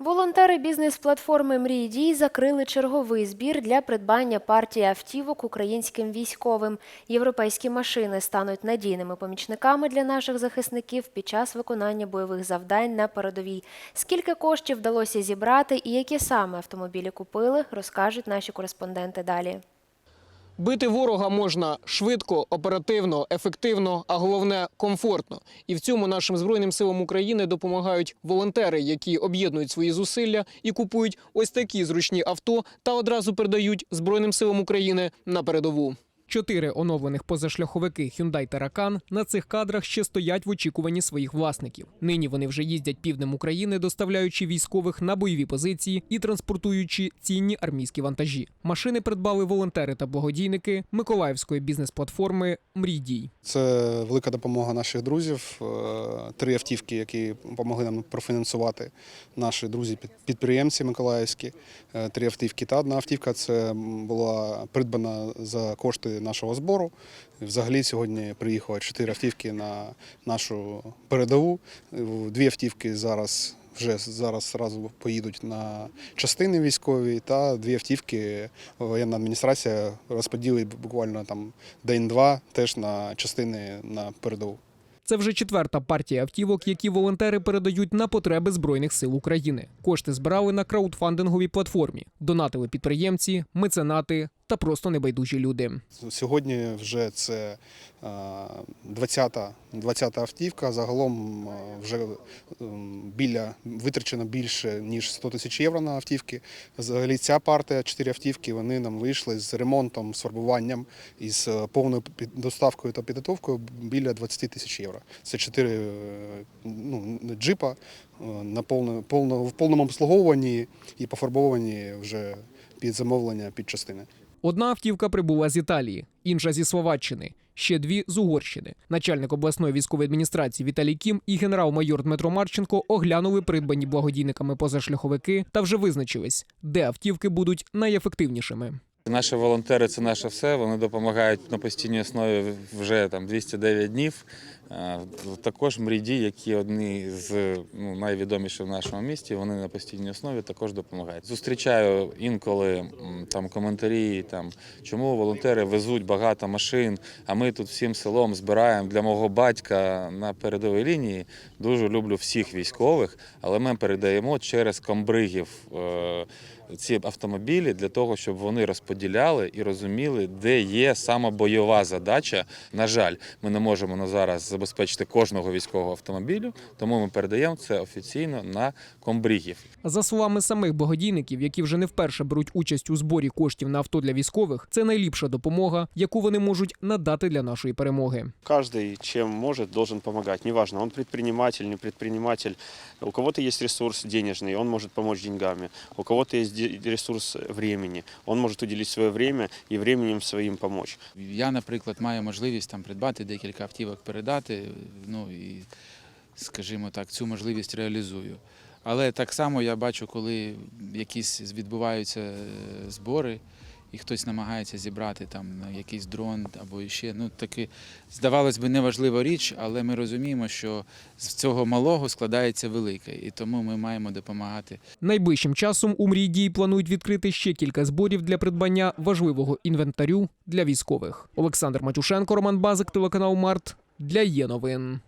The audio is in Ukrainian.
Волонтери бізнес-платформи Мрій дій закрили черговий збір для придбання партії автівок українським військовим. Європейські машини стануть надійними помічниками для наших захисників під час виконання бойових завдань на передовій. Скільки коштів вдалося зібрати і які саме автомобілі купили, розкажуть наші кореспонденти далі. Бити ворога можна швидко, оперативно, ефективно, а головне комфортно. І в цьому нашим збройним силам України допомагають волонтери, які об'єднують свої зусилля і купують ось такі зручні авто та одразу передають збройним силам України на передову. Чотири оновлених позашляховики Hyundai Таракан на цих кадрах ще стоять в очікуванні своїх власників. Нині вони вже їздять півднем України, доставляючи військових на бойові позиції і транспортуючи цінні армійські вантажі. Машини придбали волонтери та благодійники Миколаївської бізнес-платформи Мрідій. Це велика допомога наших друзів. Е, Три автівки, які допомогли нам профінансувати наші друзі-підприємці миколаївські. Е, Три автівки та одна автівка це була придбана за кошти нашого збору. Взагалі сьогодні приїхало чотири автівки на нашу передову. Дві автівки зараз. Вже зараз зразу поїдуть на частини військові, та дві автівки воєнна адміністрація розподілить буквально там день-два теж на частини на передову. Це вже четверта партія автівок, які волонтери передають на потреби збройних сил України. Кошти збирали на краудфандинговій платформі. Донатили підприємці, меценати та просто небайдужі люди. Сьогодні вже це е, 20-та 20-та автівка. Загалом е, вже ем, біля витрачено більше ніж 100 тисяч євро на автівки. Взагалі ця партія, 4 автівки, вони нам вийшли з ремонтом, з фарбуванням і з е, повною доставкою та підготовкою біля 20 тисяч євро. Це 4 ну, джипа е, на повно, повно, в повному обслуговуванні і пофарбовані вже під замовлення під частини. Одна автівка прибула з Італії, інша зі Словаччини, ще дві з Угорщини. Начальник обласної військової адміністрації Віталій Кім і генерал-майор Дмитро Марченко оглянули придбані благодійниками позашляховики та вже визначились, де автівки будуть найефективнішими. Наші волонтери це наше все. Вони допомагають на постійній основі вже там 209 днів. Е, Також мрійді, які одні з ну, найвідоміших в нашому місті, вони на постійній основі також допомагають. Зустрічаю інколи там коментарі, там чому волонтери везуть багато машин, а ми тут всім селом збираємо для мого батька на передовій лінії. Дуже люблю всіх військових, але ми передаємо через комбригів. е, ці автомобілі для того, щоб вони розподіляли і розуміли, де є саме бойова задача. На жаль, ми не можемо на зараз забезпечити кожного військового автомобілю, тому ми передаємо це офіційно на комбригів. За словами самих благодійників, які вже не вперше беруть участь у зборі коштів на авто для військових, це найліпша допомога, яку вони можуть надати для нашої перемоги. Каждый, чем может, должен помогать. Неважно, он предприниматель, не предприниматель. У кого-то есть ресурс денежный, он может помочь деньгами. У кого-то есть де- ресурс времени, он может уделить свое время и временем своим помочь. Я, наприклад, маю можливість там придбати декілька автівок, передати. Ну і, скажімо так, цю можливість реалізую. Але так само я бачу, коли якісь відбуваються е, збори, і хтось намагається зібрати там якийсь дрон або ще. Ну таки здавалось би, неважлива річ, але ми розуміємо, що з цього малого складається велике, і тому ми маємо допомагати Найближчим часом у мрії дії планують відкрити ще кілька зборів для придбання важливого інвентарю для військових. Олександр Матюшенко, Роман Базик, телеканал Март для є новин.